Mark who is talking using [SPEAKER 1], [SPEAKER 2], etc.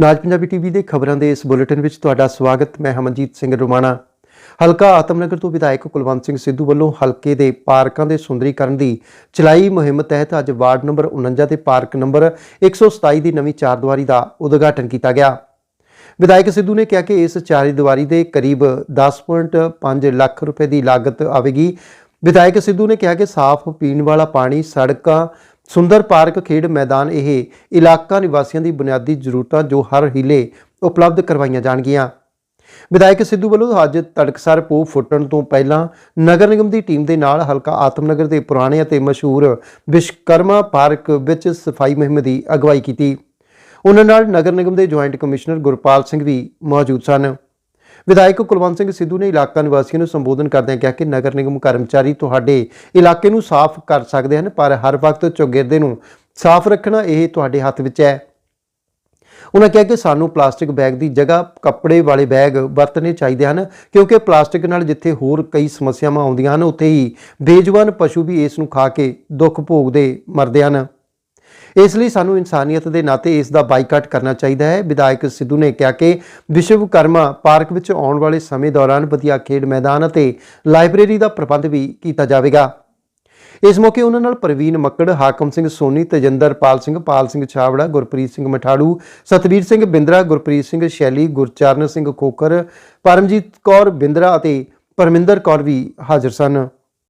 [SPEAKER 1] ਨਾਜ Punjabi TV ਦੇ ਖਬਰਾਂ ਦੇ ਇਸ ਬੁਲੇਟਿਨ ਵਿੱਚ ਤੁਹਾਡਾ ਸਵਾਗਤ, ਮੈਂ ਹਮਨਜੀਤ ਸਿੰਘ ਰੁਮਾਣਾ। ਹਲਕਾ ਆਤਮਨਗਰ ਤੋਂ ਵਿਧਾਇਕ ਕੁਲਵੰਤ ਸਿੰਘ ਸਿੱਧੂ ਵੱਲੋਂ ਹਲਕੇ ਦੇ ਪਾਰਕਾਂ ਦੇ ਸੁੰਦਰੀਕਰਨ ਦੀ ਚਲਾਈ ਮੁਹਿੰਮ ਤਹਿਤ ਅੱਜ ਵਾਰਡ ਨੰਬਰ 49 ਦੇ ਪਾਰਕ ਨੰਬਰ 127 ਦੀ ਨਵੀਂ ਚਾਰਦੀਵਾਰੀ ਦਾ ਉਦਘਾਟਨ ਕੀਤਾ ਗਿਆ। ਵਿਧਾਇਕ ਸਿੱਧੂ ਨੇ ਕਿਹਾ ਕਿ ਇਸ ਚਾਰਦੀਵਾਰੀ ਦੇ ਕਰੀਬ 10.5 ਲੱਖ ਰੁਪਏ ਦੀ ਲਾਗਤ ਆਵੇਗੀ। ਵਿਧਾਇਕ ਸਿੱਧੂ ਨੇ ਕਿਹਾ ਕਿ ਸਾਫ਼ ਪੀਣ ਵਾਲਾ ਪਾਣੀ, ਸੜਕਾਂ ਸੁੰਦਰ ਪਾਰਕ ਖੇਡ ਮੈਦਾਨ ਇਹ ਇਲਾਕਾ ਨਿਵਾਸੀਆਂ ਦੀ ਬੁਨਿਆਦੀ ਜ਼ਰੂਰਤਾਂ ਜੋ ਹਰ ਹੀਲੇ ਉਪਲਬਧ ਕਰਵਾਈਆਂ ਜਾਣਗੀਆਂ। ਵਿਧਾਇਕ ਸਿੱਧੂ ਵੱਲੋਂ ਅੱਜ ਤੜਕਸਰ ਪੋ ਫੁੱਟਣ ਤੋਂ ਪਹਿਲਾਂ ਨਗਰ ਨਿਗਮ ਦੀ ਟੀਮ ਦੇ ਨਾਲ ਹਲਕਾ ਆਤਮਨਗਰ ਦੇ ਪੁਰਾਣੇ ਅਤੇ ਮਸ਼ਹੂਰ ਵਿਸ਼ਕਰਮਾ ਪਾਰਕ ਵਿੱਚ ਸਫ਼ਾਈ ਮੁਹਿੰਮ ਦੀ ਅਗਵਾਈ ਕੀਤੀ। ਉਹਨਾਂ ਨਾਲ ਨਗਰ ਨਿਗਮ ਦੇ ਜੁਆਇੰਟ ਕਮਿਸ਼ਨਰ ਗੁਰਪਾਲ ਸਿੰਘ ਵੀ ਮੌਜੂਦ ਸਨ। ਵਿਧਾਇਕ ਕੁਲਵੰਤ ਸਿੰਘ ਸਿੱਧੂ ਨੇ ਇਲਾਕਾ ਨਿਵਾਸੀਆਂ ਨੂੰ ਸੰਬੋਧਨ ਕਰਦਿਆਂ ਕਿਹਾ ਕਿ ਨਗਰ ਨਿਗਮ ਕਰਮਚਾਰੀ ਤੁਹਾਡੇ ਇਲਾਕੇ ਨੂੰ ਸਾਫ਼ ਕਰ ਸਕਦੇ ਹਨ, ਪਰ ਹਰ ਵਕਤ ਚੌਗਿਰਦੇ ਨੂੰ ਸਾਫ਼ ਰੱਖਣਾ ਇਹ ਤੁਹਾਡੇ ਹੱਥ ਵਿੱਚ ਹੈ। ਉਹਨਾਂ ਕਿਹਾ ਕਿ ਸਾਨੂੰ ਪਲਾਸਟਿਕ ਬੈਗ ਦੀ ਜਗ੍ਹਾ, ਕੱਪੜੇ ਵਾਲੇ ਬੈਗ ਵਰਤਣੇ ਚਾਹੀਦੇ ਹਨ, ਕਿਉਂਕਿ ਪਲਾਸਟਿਕ ਨਾਲ ਜਿੱਥੇ ਹੋਰ ਕਈ ਸਮੱਸਿਆਵਾਂ ਆਉਂਦੀਆਂ ਹਨ, ਉੱਥੇ ਹੀ ਬੇਜਵਾਨ ਪਸ਼ੂ ਵੀ ਇਸ ਨੂੰ ਖਾ ਕੇ ਦੁੱਖ ਭੋਗਦੇ, ਮਰਦੇ ਹਨ। ਇਸ ਲਈ ਸਾਨੂੰ ਇਨਸਾਨੀਅਤ ਦੇ ਨਾਤੇ ਇਸ ਦਾ ਬਾਈਕਾਟ ਕਰਨਾ ਚਾਹੀਦਾ ਹੈ। ਵਿਧਾਇਕ ਸਿੱਧੂ ਨੇ ਕਿਹਾ ਕਿ ਵਿਸ਼ਵਕਰਮਾ ਪਾਰਕ ਵਿੱਚ ਆਉਣ ਵਾਲੇ ਸਮੇਂ ਦੌਰਾਨ ਵਧੀਆ ਖੇਡ ਮੈਦਾਨ ਅਤੇ ਲਾਇਬ੍ਰੇਰੀ ਦਾ ਪ੍ਰਬੰਧ ਵੀ ਕੀਤਾ ਜਾਵੇਗਾ। ਇਸ ਮੌਕੇ ਉਹਨਾਂ ਨਾਲ ਪ੍ਰਵੀਨ ਮੱਕੜ, ਹਾਕਮ ਸਿੰਘ ਸੋਨੀ ਤੇਜਿੰਦਰਪਾਲ ਸਿੰਘ, ਪਾਲ ਸਿੰਘ ਛਾਵੜਾ, ਗੁਰਪ੍ਰੀਤ ਸਿੰਘ ਮਠਾੜੂ, ਸਤਵੀਰ ਸਿੰਘ ਬਿੰਦਰਾ, ਗੁਰਪ੍ਰੀਤ ਸਿੰਘ ਸ਼ੈਲੀ, ਗੁਰਚਰਨ ਸਿੰਘ ਖੋਕਰ ਪਰਮਜੀਤ ਕੌਰ ਬਿੰਦਰਾ ਅਤੇ ਪਰਮਿੰਦਰ ਕੌਰ ਵੀ ਹਾਜ਼ਰ ਸਨ।